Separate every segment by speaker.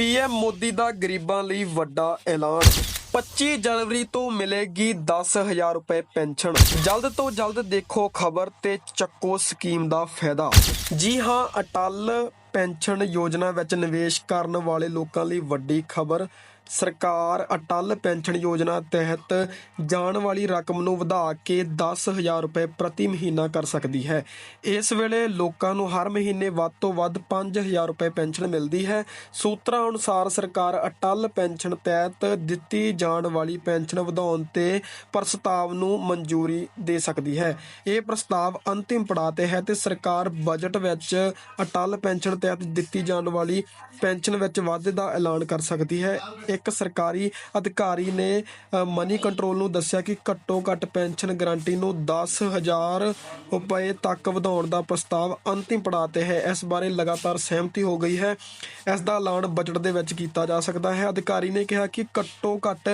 Speaker 1: PM Modi ਦਾ ਗਰੀਬਾਂ ਲਈ ਵੱਡਾ ਐਲਾਨ। 25 ਜਨਵਰੀ ਤੋਂ ਮਿਲੇਗੀ 10000 ਰੁਪਏ ਪੈਨਸ਼ਨ। ਜਲਦ ਤੋਂ ਜਲਦ ਦੇਖੋ ਖਬਰ ਤੇ ਚੱਕੋ ਸਕੀਮ ਦਾ ਫਾਇਦਾ। ਜੀ ਹਾਂ, ਅਟਲ ਪੈਨਸ਼ਨ ਯੋਜਨਾ ਵਿੱਚ ਨਿਵੇਸ਼ ਕਰਨ ਵਾਲੇ ਲੋਕਾਂ ਲਈ ਵੱਡੀ ਖਬਰ। ਸਰਕਾਰ ਅਟਲ ਪੈਨਸ਼ਨ ਯੋਜਨਾ ਤਹਿਤ ਜਾਣ ਵਾਲੀ ਰਕਮ ਨੂੰ ਵਧਾ ਕੇ 10000 ਰੁਪਏ ਪ੍ਰਤੀ ਮਹੀਨਾ ਕਰ ਸਕਦੀ ਹੈ। ਇਸ ਵੇਲੇ ਲੋਕਾਂ ਨੂੰ ਹਰ ਮਹੀਨੇ ਵੱਧ ਤੋਂ ਵੱਧ 5000 ਰੁਪਏ ਪੈਨਸ਼ਨ ਮਿਲਦੀ ਹੈ। ਸੂਤਰਾਂ ਅਨੁਸਾਰ ਸਰਕਾਰ ਅਟਲ ਪੈਨਸ਼ਨ ਤਹਿਤ ਦਿੱਤੀ ਜਾਣ ਵਾਲੀ ਪੈਨਸ਼ਨ ਵਧਾਉਣ ਤੇ ਪ੍ਰਸਤਾਵ ਨੂੰ ਮਨਜ਼ੂਰੀ ਦੇ ਸਕਦੀ ਹੈ। ਇਹ ਪ੍ਰਸਤਾਵ ਅੰਤਿਮ ਪੜਾਅ ਤੇ ਹੈ ਤੇ ਸਰਕਾਰ ਬਜਟ ਵਿੱਚ ਅਟਲ ਪੈਨਸ਼ਨ ਤਹਿਤ ਦਿੱਤੀ ਜਾਣ ਵਾਲੀ ਪੈਨਸ਼ਨ ਵਿੱਚ ਵਾਧੇ ਦਾ ਐਲਾਨ ਕਰ ਸਕਦੀ ਹੈ। ਇੱਕ ਸਰਕਾਰੀ ਅਧਿਕਾਰੀ ਨੇ ਮਨੀ ਕੰਟਰੋਲ ਨੂੰ ਦੱਸਿਆ ਕਿ ਘੱਟੋ ਘੱਟ ਪੈਨਸ਼ਨ ਗਾਰੰਟੀ ਨੂੰ 10000 ਰੁਪਏ ਤੱਕ ਵਧਾਉਣ ਦਾ ਪ੍ਰਸਤਾਵ ਅੰਤਿਮ ਪੜਾਅ ਤੇ ਹੈ। ਇਸ ਬਾਰੇ ਲਗਾਤਾਰ ਸਹਿਮਤੀ ਹੋ ਗਈ ਹੈ। ਇਸ ਦਾ ਐਲਾਨ ਬਜਟ ਦੇ ਵਿੱਚ ਕੀਤਾ ਜਾ ਸਕਦਾ ਹੈ। ਅਧਿਕਾਰੀ ਨੇ ਕਿਹਾ ਕਿ ਘੱਟੋ ਘੱਟ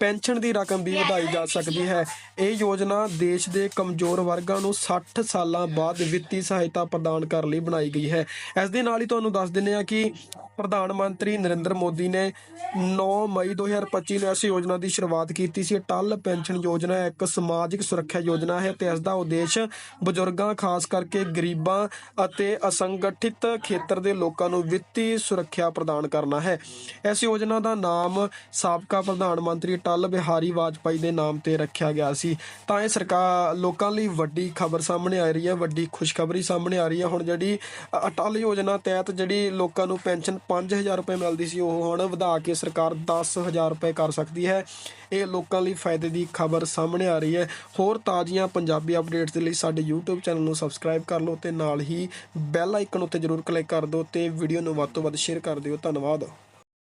Speaker 1: ਪੈਨਸ਼ਨ ਦੀ ਰਕਮ ਵੀ ਵਧਾਈ ਜਾ ਸਕਦੀ ਹੈ। ਇਹ ਯੋਜਨਾ ਦੇਸ਼ ਦੇ ਕਮਜ਼ੋਰ ਵਰਗਾਂ ਨੂੰ 60 ਸਾਲਾਂ ਬਾਅਦ ਵਿੱਤੀ ਸਹਾਇਤਾ ਪ੍ਰਦਾਨ ਕਰਨ ਲਈ ਬਣਾਈ ਗਈ ਹੈ। ਇਸ ਦੇ ਨਾਲ ਹੀ ਤੁਹਾਨੂੰ ਦੱਸ ਦਿੰਦੇ ਹਾਂ ਕਿ ਪ੍ਰਧਾਨ ਮੰਤਰੀ ਨਰਿੰਦਰ ਮੋਦੀ ਨੇ 9 ਮਈ 2025 ਨੂੰ ਇਸ ਯੋਜਨਾ ਦੀ ਸ਼ੁਰੂਆਤ ਕੀਤੀ ਸੀ। ਟਲ ਪੈਨਸ਼ਨ ਯੋਜਨਾ ਇੱਕ ਸਮਾਜਿਕ ਸੁਰੱਖਿਆ ਯੋਜਨਾ ਹੈ ਤੇ ਇਸ ਦਾ ਉਦੇਸ਼ ਬਜ਼ੁਰਗਾਂ, ਖਾਸ ਕਰਕੇ ਗਰੀਬਾਂ ਅਤੇ ਅਸੰਗਠਿਤ ਖੇਤਰ ਦੇ ਲੋਕਾਂ ਨੂੰ ਵਿੱਤੀ ਸੁਰੱਖਿਆ ਪ੍ਰਦਾਨ ਕਰਨਾ ਹੈ। ਇਸ ਯੋਜਨਾ ਦਾ ਨਾਮ ਸਾਬਕਾ ਪ੍ਰਧਾਨ ਮੰਤਰੀ ਅਟਲ ਬਿਹਾਰੀ ਵਾਜਪਾਈ ਦੇ ਨਾਮ ਤੇ ਰੱਖਿਆ ਗਿਆ ਸੀ। ਤਾਂ ਇਹ ਸਰਕਾਰ ਲੋਕਾਂ ਲਈ ਵੱਡੀ ਖਬਰ ਸਾਹਮਣੇ ਆ ਰਹੀ ਹੈ, ਵੱਡੀ ਖੁਸ਼ਖਬਰੀ ਸਾਹਮਣੇ ਆ ਰਹੀ ਹੈ। ਹੁਣ ਜਿਹੜੀ ਅਟਲ ਯੋਜਨਾ ਤਹਿਤ ਜਿਹੜੀ ਲੋਕਾਂ ਨੂੰ ਪੈਨਸ਼ਨ 5000 ਰੁਪਏ ਮਿਲਦੀ ਸੀ, ਉਹ ਹੁਣ ਵਧਾ ਕੇ ਸਰਕਾਰ 10000 ਰੁਪਏ ਕਰ ਸਕਦੀ ਹੈ। ਇਹ ਲੋਕਾਂ ਲਈ ਫਾਇਦੇ ਦੀ ਖਬਰ ਸਾਹਮਣੇ ਆ ਰਹੀ ਹੈ। ਹੋਰ ਤਾਜ਼ੀਆਂ ਪੰਜਾਬੀ ਅਪਡੇਟਸ ਦੇ ਲਈ ਸਾਡੇ YouTube ਚੈਨਲ ਨੂੰ ਸਬਸਕ੍ਰਾਈਬ ਕਰ ਲਓ ਤੇ ਨਾਲ ਹੀ ਬੈਲ ਆਈਕਨ ਉੱਤੇ ਜ਼ਰੂਰ ਕਲਿੱਕ ਕਰ ਦਿਓ ਤੇ ਵੀਡੀਓ ਨੂੰ ਵੱਧ ਤੋਂ ਵੱਧ ਸ਼ੇਅਰ ਕਰ ਦਿਓ। ਧੰਨਵਾਦ।